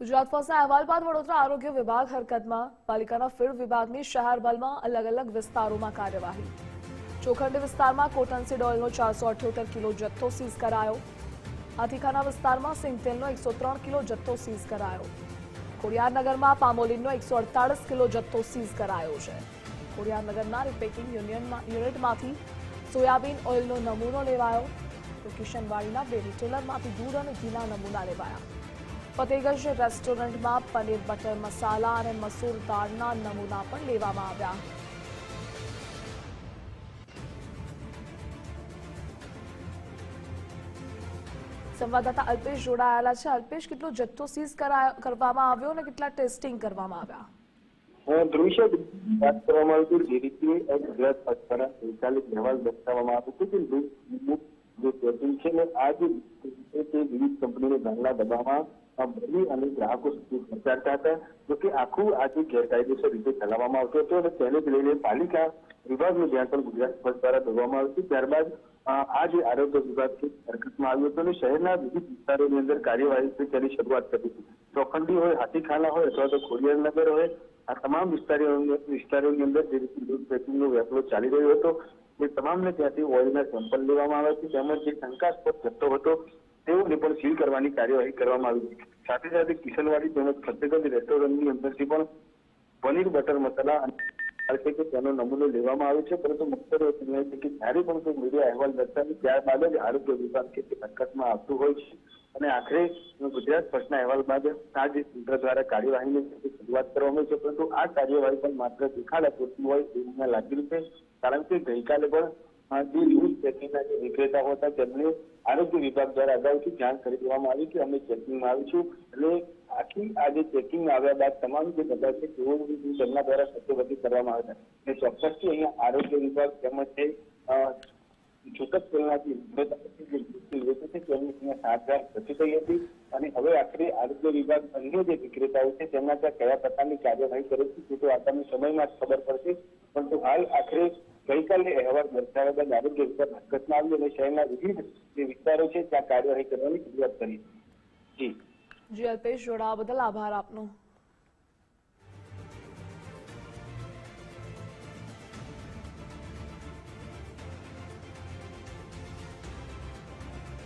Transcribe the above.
ગુજરાત ફર્સ્ટના અહેવાલ બાદ વડોદરા આરોગ્ય વિભાગ હરકતમાં. પાલિકાના ફીડ વિભાગની શહેર બલમાં અલગ અલગ વિસ્તારોમાં કાર્યવાહી. ચોખંડી વિસ્તારમાં કોટનસીડ ઓઇલનો ચારસો અઠ્યોતેર કિલો જથ્થો સીઝ કરાયો. હાથીખાના વિસ્તારમાં સિંગતેલનો એકસો ત્રણ કિલો જથ્થો સીઝ કરાયો. ખોડિયારનગરમાં પામોલીનનો એકસો અડતાળીસ કિલો જથ્થો સીઝ કરાયો છે. ખોડિયારનગરના રિપેકિંગ યુનિટમાંથી સોયાબીન ઓઇલનો નમૂનો લેવાયો. તો કિશનવાડીના બે રિટેલરમાંથી દૂધ અને ઘીના નમૂના લેવાયા. ફતેગંજ રેસ્ટોરન્ટમાં પનીર બટર મસાલા અને મસૂર દાળના નમૂના પણ લેવામાં આવ્યા. સંવાદદાતા અલ્પેશ જોડાયેલા છે. અલ્પેશ કેટલો જથ્થો સીઝ કરવામાં આવ્યો અને કેટલા ટેસ્ટિંગ કરવામાં આવ્યા? દૃશ્ય વાત કરવામાં આવ્યું જે રીતે ગુજરાત સરકારના સંચાલિત અહેવાલ દર્શાવવામાં આવ્યો કે જે પેકિંગ છે ને આ જે વિવિધ કંપનીને નાના ડબ્બામાં અ, ભરી અને ગ્રાહકો સુધી પહોંચાડતા હતા જોકે આખું આજે ગેરકાયદેસર રીતે ચલાવવામાં આવતું હતું અને તેને જ લઈને પાલિકા વિભાગનું ધ્યાન પણ ગુજરાત સરકાર દ્વારા દોરવામાં આવ્યું હતું. ત્યારબાદ આ જે આરોગ્ય વિભાગ હરકતમાં આવ્યું હતું અને શહેરના વિવિધ વિસ્તારોની અંદર કાર્યવાહી તેની શરૂઆત કરી હતી. ચોખંડી હોય હાથીખાલા હોય અથવા તો ખોડિયારનગર હોય, આ તમામ વિસ્તારો વિસ્તારોની અંદર જે રીતે દૂધ પેકિંગનો વેપલો ચાલી રહ્યો હતો, એ તમામને ત્યાંથી ઓઇલના સેમ્પલ લેવામાં આવ્યા છે. તેમજ જે શંકાસ્પદ જથ્થો હતો તેઓને પણ સીલ કરવાની કાર્યવાહી કરવામાં આવી છે. સાથે સાથે કિશનવાડી તેમજ ફતેગંજ રેસ્ટોરન્ટની અંદરથી પણ પનીર બટર મસાલા અને છે કે તેનો નમૂનો લેવામાં આવ્યો છે. પરંતુ મુખ્ય વાત છે કે જ્યારે પણ કોઈ મીડિયા અહેવાલ દર્શાવે ત્યારબાદ જ આરોગ્ય વિભાગ છે તે સંકટમાં આવતું હોય છે. અને આખરે ગુજરાત પક્ષના અહેવાલ બાદ આ જે તંત્ર દ્વારા કાર્યવાહીની શરૂઆત કરવામાં આવી છે, પરંતુ આ કાર્યવાહી પણ માત્ર દેખાડા પૂરતી હોય એવું મને લાગ્યું છે. કારણ કે ગઈકાલે પણ જે વિક્રેતાઓ હતા, તેમને આરોગ્ય વિભાગ દ્વારા અગાઉથી જાણ કરી આવી કે અમે ચેકિંગમાં આવીશું. એટલે આખી આજે ચેકિંગ આવ્યા બાદ તમામ જે તેમના દ્વારા સત્યવતી કરવામાં આવ્યા અને ચોક્કસથી અહીંયા આરોગ્ય વિભાગ તેમજ જે છૂટક છે તેમની ત્યાં સારવાર થતી થઈ હતી. અને હવે આખરે આરોગ્ય વિભાગ અન્ય જે વિક્રેતાઓ છે, તેમના કયા પ્રકારની કાર્યવાહી કરે છે, તે તો આગામી સમયમાં જ ખબર પડશે. પરંતુ હાલ આખરે ગઈકાલે અહેવાલ દર્શાવ્યા બાદ આરોગ્ય વિભાગ હરકતમાં આવ્યું અને શહેરના વિવિધ જે વિસ્તારો છે, ત્યાં કાર્યવાહી કરવાની શરૂઆત કરી. જી. જી, અલ્પેશ જોડાવા બદલ આભાર આપનો.